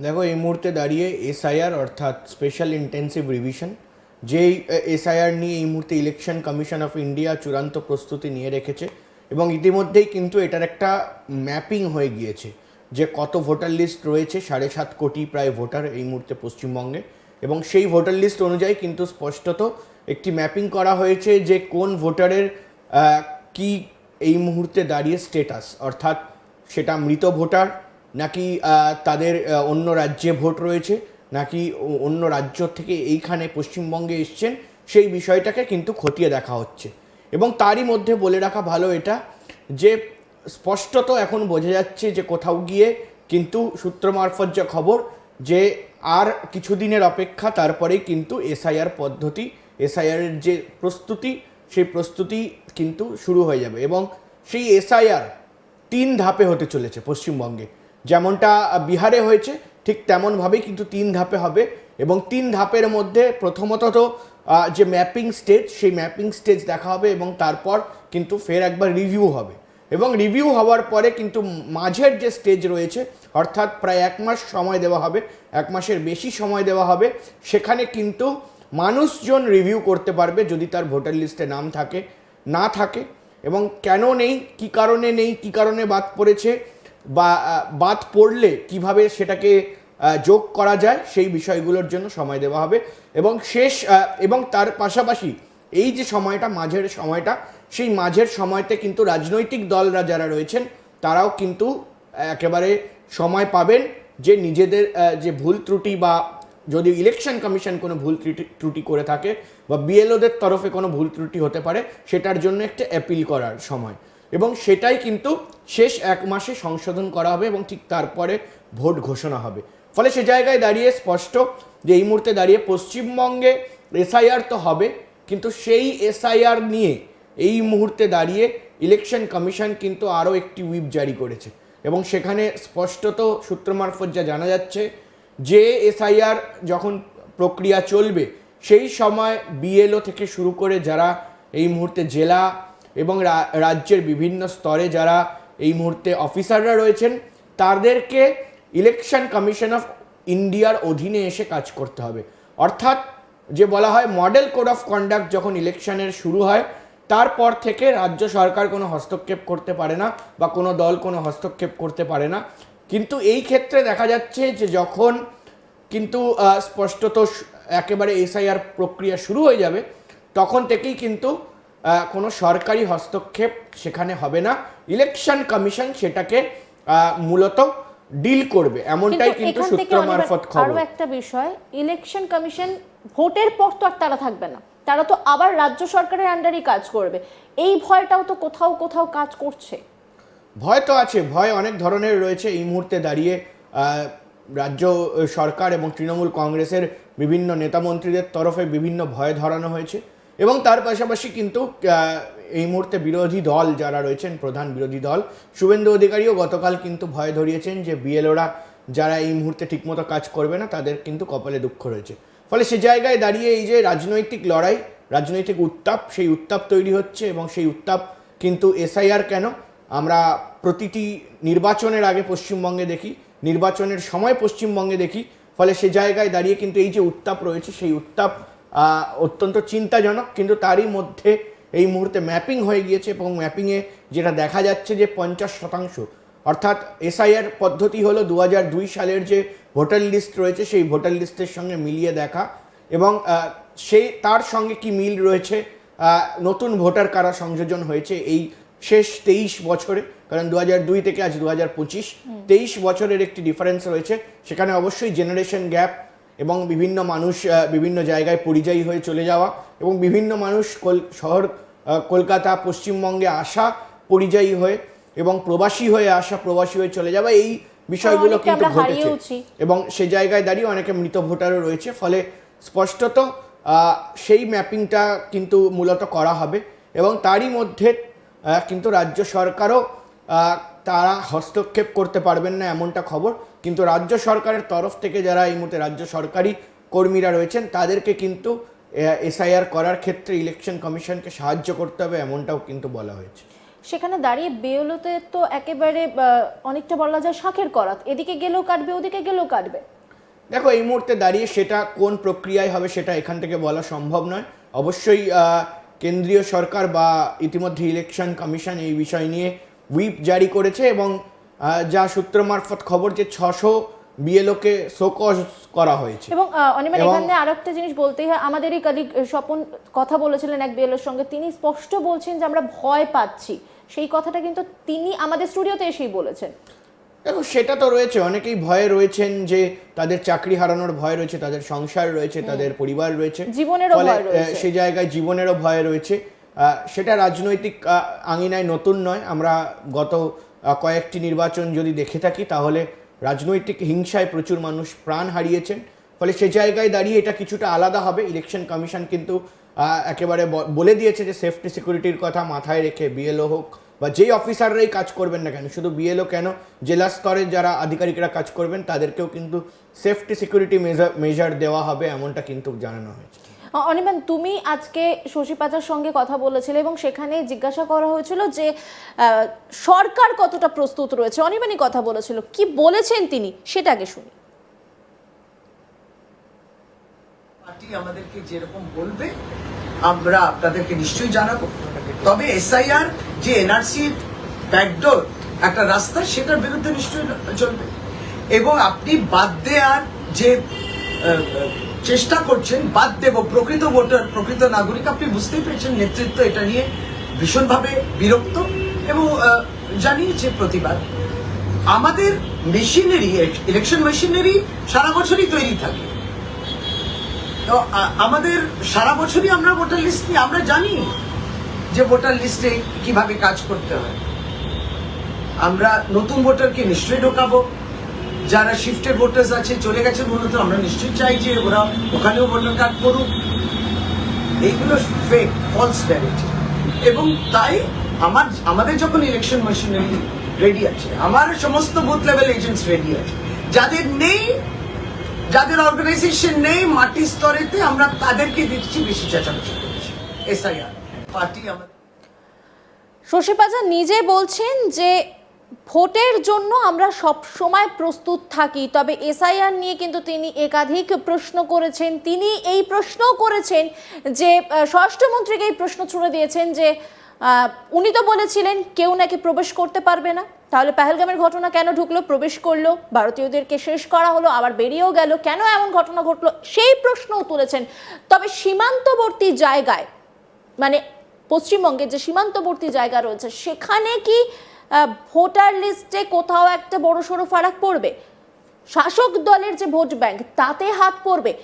দেখো, এই মুহূর্তে দাঁড়িয়ে এসআইআর, অর্থাৎ স্পেশাল ইন্টেন্সিভ রিভিশন যেই এসআইআর নিয়ে এই মুহূর্তে ইলেকশন কমিশন অফ ইন্ডিয়া চূড়ান্ত প্রস্তুতি নিয়ে রেখেছে এবং ইতিমধ্যেই কিন্তু এটার একটা ম্যাপিং হয়ে গিয়েছে যে কত ভোটার লিস্ট রয়েছে, সাড়ে সাত কোটি প্রায় ভোটার এই মুহূর্তে পশ্চিমবঙ্গে এবং সেই ভোটার লিস্ট অনুযায়ী কিন্তু স্পষ্টত একটি ম্যাপিং করা হয়েছে যে কোন ভোটারের কি এই মুহূর্তে দাঁড়িয়ে স্টেটাস অর্থাৎ সেটা মৃত ভোটার নাকি তাদের অন্য রাজ্যে ভোট রয়েছে, নাকি অন্য রাজ্য থেকে এইখানে পশ্চিমবঙ্গে এসছেন, সেই বিষয়টাকে কিন্তু খতিয়ে দেখা হচ্ছে। এবং তারই মধ্যে বলে রাখা ভালো এটা যে স্পষ্টত এখন বোঝা যাচ্ছে যে কোথাও গিয়ে কিন্তু সূত্র মারফত যা খবর যে আর কিছুদিনের অপেক্ষা, তারপরেই কিন্তু এসআইআর পদ্ধতি এসআইআরের যে প্রস্তুতি, সেই প্রস্তুতি কিন্তু শুরু হয়ে যাবে। এবং সেই এসআইআর তিন ধাপে হতে চলেছে পশ্চিমবঙ্গে। যেমনটা বিহারে হয়েছে, ঠিক তেমনভাবেই কিন্তু তিন ধাপে হবে এবং তিন ধাপের মধ্যে প্রথমত তো যে ম্যাপিং স্টেজ, সেই ম্যাপিং স্টেজ দেখা হবে এবং তারপর কিন্তু ফের একবার রিভিউ হবে। এবং রিভিউ হওয়ার পরে কিন্তু মাঝের যে স্টেজ রয়েছে, অর্থাৎ প্রায় এক মাস সময় দেওয়া হবে, এক মাসের বেশি সময় দেওয়া হবে, সেখানে কিন্তু মানুষজন রিভিউ করতে পারবে যদি তার ভোটার লিস্টে নাম থাকে, না থাকে। এবং কেন নেই, কি কারণে নেই, কি কারণে বাদ পড়েছে বা বাদ পড়লে কীভাবে সেটাকে যোগ করা যায় সেই বিষয়গুলোর জন্য সময় দেওয়া হবে। এবং শেষ এবং তার পাশাপাশি এই যে সময়টা, মাঝের সময়টা, সেই মাঝের সময়তে কিন্তু রাজনৈতিক দলরা যারা রয়েছেন, তারাও কিন্তু একেবারে সময় পাবেন যে নিজেদের যে ভুল ত্রুটি বা যদি ইলেকশন কমিশন কোনো ভুল ত্রুটি ত্রুটি করে থাকে বা বিএলওদের তরফে কোনো ভুল ত্রুটি হতে পারে, সেটার জন্য একটা অ্যাপিল করার সময়। এবং সেটাই কিন্তু শেষ এক মাসে সংশোধন করা হবে এবং ঠিক তারপরে ভোট ঘোষণা হবে। ফলে সে জায়গায় দাঁড়িয়ে স্পষ্ট যে এই মুহূর্তে দাঁড়িয়ে পশ্চিমবঙ্গে এসআইআর তো হবে, কিন্তু সেই এসআইআর নিয়ে এই মুহূর্তে দাঁড়িয়ে ইলেকশন কমিশন কিন্তু আরও একটি উইপ জারি করেছে। এবং সেখানে স্পষ্টত সূত্র মারফত যা জানা যাচ্ছে, যে এসআইআর যখন প্রক্রিয়া চলবে, সেই সময় বিএলও থেকে শুরু করে যারা এই মুহূর্তে জেলা এবং রাজ্যের বিভিন্ন স্তরে যারা এই মুহূর্তে অফিসাররা রয়েছেন, তাদেরকে ইলেকশন কমিশন অফ ইন্ডিয়ার অধীনে এসে কাজ করতে হবে। অর্থাৎ যে বলা হয় মডেল কোড অফ কন্ডাক্ট যখন ইলেকশনের শুরু হয়, তারপর থেকে রাজ্য সরকার কোনো হস্তক্ষেপ করতে পারে না বা কোনো দল কোনো হস্তক্ষেপ করতে পারে না। কিন্তু এই ক্ষেত্রে দেখা যাচ্ছে যে যখন কিন্তু স্পষ্টত একেবারে এসআইআর প্রক্রিয়া শুরু হয়ে যাবে, তখন থেকেই কিন্তু কোনো সরকারি হস্তক্ষেপ সেখানে হবে না। ইলেকশন কমিশন সেটাকে মূলত ডিল করবে। এমনটাই কিন্তু সূত্র মারফত আরও খবর একটা বিষয় ইলেকশন কমিশন ভোটের পর তো আর তারা থাকবে না। তারা তো আবার রাজ্য সরকারের আন্ডারই কাজ করবে। এই ভয়টাও তো কোথাও কোথাও কাজ করছে। ভয় তো আছে ভয় অনেক ধরনের রয়েছে। এই মুহূর্তে দাঁড়িয়ে আহ, রাজ্য সরকার এবং তৃণমূল কংগ্রেসের বিভিন্ন নেতামন্ত্রীদের তরফে বিভিন্ন ভয় ধরানো হয়েছে। এবং তার পাশাপাশি কিন্তু এই মুহূর্তে বিরোধী দল যারা রয়েছেন, প্রধান বিরোধী দল, শুভেন্দু অধিকারীও গতকাল কিন্তু ভয় ধরিয়েছেন যে বিএলওরা যারা এই মুহূর্তে ঠিকমতো কাজ করবে না, তাদের কিন্তু কপালে দুঃখ রয়েছে। ফলে সে জায়গায় দাঁড়িয়ে এই যে রাজনৈতিক লড়াই, রাজনৈতিক উত্তাপ, সেই উত্তাপ তৈরি হচ্ছে এবং সেই উত্তাপ কিন্তু এসআইআর কেন? আমরা প্রতিটি নির্বাচনের আগে পশ্চিমবঙ্গে দেখি, নির্বাচনের সময় পশ্চিমবঙ্গে দেখি, ফলে সে জায়গায় দাঁড়িয়ে কিন্তু এই যে উত্তাপ রয়েছে, সেই উত্তাপ অত্যন্ত চিন্তাজনক কিন্তু তারই মধ্যে এই মুহূর্তে ম্যাপিং হয়ে গিয়েছে এবং ম্যাপিংয়ে যেটা দেখা যাচ্ছে যে পঞ্চাশ শতাংশ। অর্থাৎ এসআইআর পদ্ধতি হলো দু দুই সালের যে ভোটার লিস্ট রয়েছে সেই ভোটার লিস্টের সঙ্গে মিলিয়ে দেখা এবং সেই তার সঙ্গে কি মিল রয়েছে নতুন ভোটার কারা সংযোজন হয়েছে এই শেষ তেইশ বছরে কারণ দু দুই থেকে আজ দু হাজার পঁচিশ তেইশ বছরের একটি ডিফারেন্স রয়েছে। সেখানে অবশ্যই জেনারেশন গ্যাপ এবং বিভিন্ন মানুষ বিভিন্ন জায়গায় পরিযায়ী হয়ে চলে যাওয়া এবং বিভিন্ন মানুষ কল শহর কলকাতা পশ্চিমবঙ্গে আসা পরিযায়ী হয়ে এবং প্রবাসী হয়ে আসা প্রবাসী হয়ে চলে যাওয়া এই বিষয়গুলো কিন্তু ঘটেছে। এবং সে জায়গায় দাঁড়িয়ে অনেকে মৃত ভোটারও রয়েছে ফলে স্পষ্টত সেই ম্যাপিংটা কিন্তু মূলত করা হবে এবং তারই মধ্যে কিন্তু রাজ্য সরকারও তারা হস্তক্ষেপ করতে পারবেন না এমনটা খবর। কিন্তু রাজ্য সরকারের তরফ থেকে যারা এই মুহূর্তে রাজ্য সরকারি কর্মীরা রয়েছেন তাদেরকে কিন্তু এসআইআর করার ক্ষেত্রে ইলেকশন কমিশনকে সাহায্য করতে হবে এমনটাও কিন্তু বলা হয়েছে। সেখানে দাঁড়িয়ে বেওলোতে তো একেবারে অনেকটা বলা যায় শাঁখের করাত। এদিকে গেলেও কাটবে ওদিকে গেলেও কাটবে। দেখো এই মুহূর্তে দাঁড়িয়ে সেটা কোন প্রক্রিয়ায় হবে সেটা এখান থেকে বলা সম্ভব নয়। অবশ্যই কেন্দ্রীয় সরকার বা ইতিমধ্যে ইলেকশন কমিশন এই বিষয় নিয়ে হুইপ জারি করেছে এবং যা সূত্র মারফত খবর যে ছশো বিএলওকে শোকজ করা হয়েছে। এবং এবং- এখানে আর একটা জিনিস বলতেই হয় আমাদেরই কালিক স্বপন কথা বলেছিলেন এক বিএলের সঙ্গে তিনি স্পষ্ট বলছেন যে আমরা ভয় পাচ্ছি। সেই কথাটা কিন্তু তিনি আমাদের স্টুডিওতে এসেই বলেছেন। দেখো সেটা তো রয়েছে অনেকেই ভয়ে রয়েছেন যে তাদের চাকরি হারানোর ভয় রয়েছে তাদের সংসার রয়েছে তাদের পরিবার রয়েছে। জীবনেরও ভয় রয়েছে। সেই জায়গায় জীবনেরও ভয় রয়েছে। আহ, সেটা রাজনৈতিক আঙিনায় নতুন নয়। আমরা গত কয়েকটি নির্বাচন যদি দেখে থাকি, তাহলে রাজনৈতিক হিংসায় প্রচুর মানুষ প্রাণ হারিয়েছেন। ফলে সে জায়গায় দাঁড়িয়ে এটা কিছুটা আলাদা হবে। ইলেকশন কমিশন কিন্তু একেবারে বলে দিয়েছে যে সেফটি সিকিউরিটির কথা মাথায় রেখে বিএলও হোক বা যেই অফিসাররাই কাজ করবেন না কেন, শুধু বিএলও কেন, জেলা স্তরে যারা আধিকারিকরা কাজ করবেন, তাদেরকেও কিন্তু সেফটি সিকিউরিটি মেজার মেজার দেওয়া হবে এমনটা কিন্তু জানানো হয়েছে। অনির্বাণ তুমি আজকে শশী পাচার সঙ্গে কথা বলেছিলে এবং সেখানে জিজ্ঞাসা করা হয়েছিল যে সরকার কতটা প্রস্তুত রয়েছে। অনির্বাণই কথা বলেছিল। কি বলেছেন তিনি, সেটা আগে শুনি। পার্টি আমাদেরকে যেরকম বলবে, আমরা আপনাদেরকে নিশ্চয়ই জানাব। তবে এসআইআর যে এনআরসি ব্যাকডোর, একটা রাস্তা, সেটার বিরুদ্ধে নিশ্চয়ই চলবে। এবং আপনি বাদ দেওয়ার যে চেষ্টা করছেন, বাদ দেব, প্রকৃত ভোটার, প্রকৃত নাগরিক। আপনি বুঝতেই পেরেছেন নেতৃত্ব এটা নিয়ে ভীষণভাবে বিরক্ত এবং জানিয়েছে প্রতিবাদ। আমাদের মেশিনারি ইলেকশন মেশিনারি সারা বছরই তৈরি থাকে। তো আমাদের সারা বছরই আমরা ভোটার লিস্ট নিই। আমরা জানি যে ভোটার লিস্টে কীভাবে কাজ করতে হয়। আমরা নতুন ভোটারকে নিশ্চয়ই ঢোকাবো। যারা শিফটেড ভোটার্স আছে, চলে গেছে মূলত, আমরা নিশ্চয়ই চাই যে ওরা ওখানেও ভোটার কার্ড করুক। এইগুলো ফেক ফলস ন্যারেটিভ এবং তাই আমার, আমাদের যখন ইলেকশন মেশিনারি রেডি আছে, আমার সমস্ত বুথ লেভেল এজেন্টস রেডি আছে। যাদের নেই, যাদের অর্গানাইজেশন নেই, মাটি স্তরেতে আমরা তাদেরকে দিচ্ছি বেশি চেঁচামেচি করছি। এসআইআর পার্টি আমাদের শশী পাজা নিজে বলছেন যে ভোটের জন্য আমরা সব সময় প্রস্তুত থাকি, তবে এসআইআর নিয়ে কিন্তু তিনি একাধিক প্রশ্ন করেছেন। তিনি এই প্রশ্নও করেছেন যে স্বরাষ্ট্রমন্ত্রীকে এই প্রশ্ন ছুড়ে দিয়েছেন যে উনি তো বলেছিলেন কেউ নাকি প্রবেশ করতে পারবে না। তাহলে পেহেলগামের ঘটনা কেন ঢুকলো? প্রবেশ করল, ভারতীয়দেরকে শেষ করা হলো, আবার বেরিয়েও গেল। কেন এমন ঘটনা ঘটলো? সেই প্রশ্নও তুলেছেন। তবে সীমান্তবর্তী জায়গায় মানে পশ্চিমবঙ্গের যে সীমান্তবর্তী জায়গা রয়েছে, সেখানে কি ভোটার লিস্টে কোথাও একটা বড় সড়ো ফারাক পড়বে। শাসক দলের যে ভোট ব্যাংক, তাতে হাত পড়বে।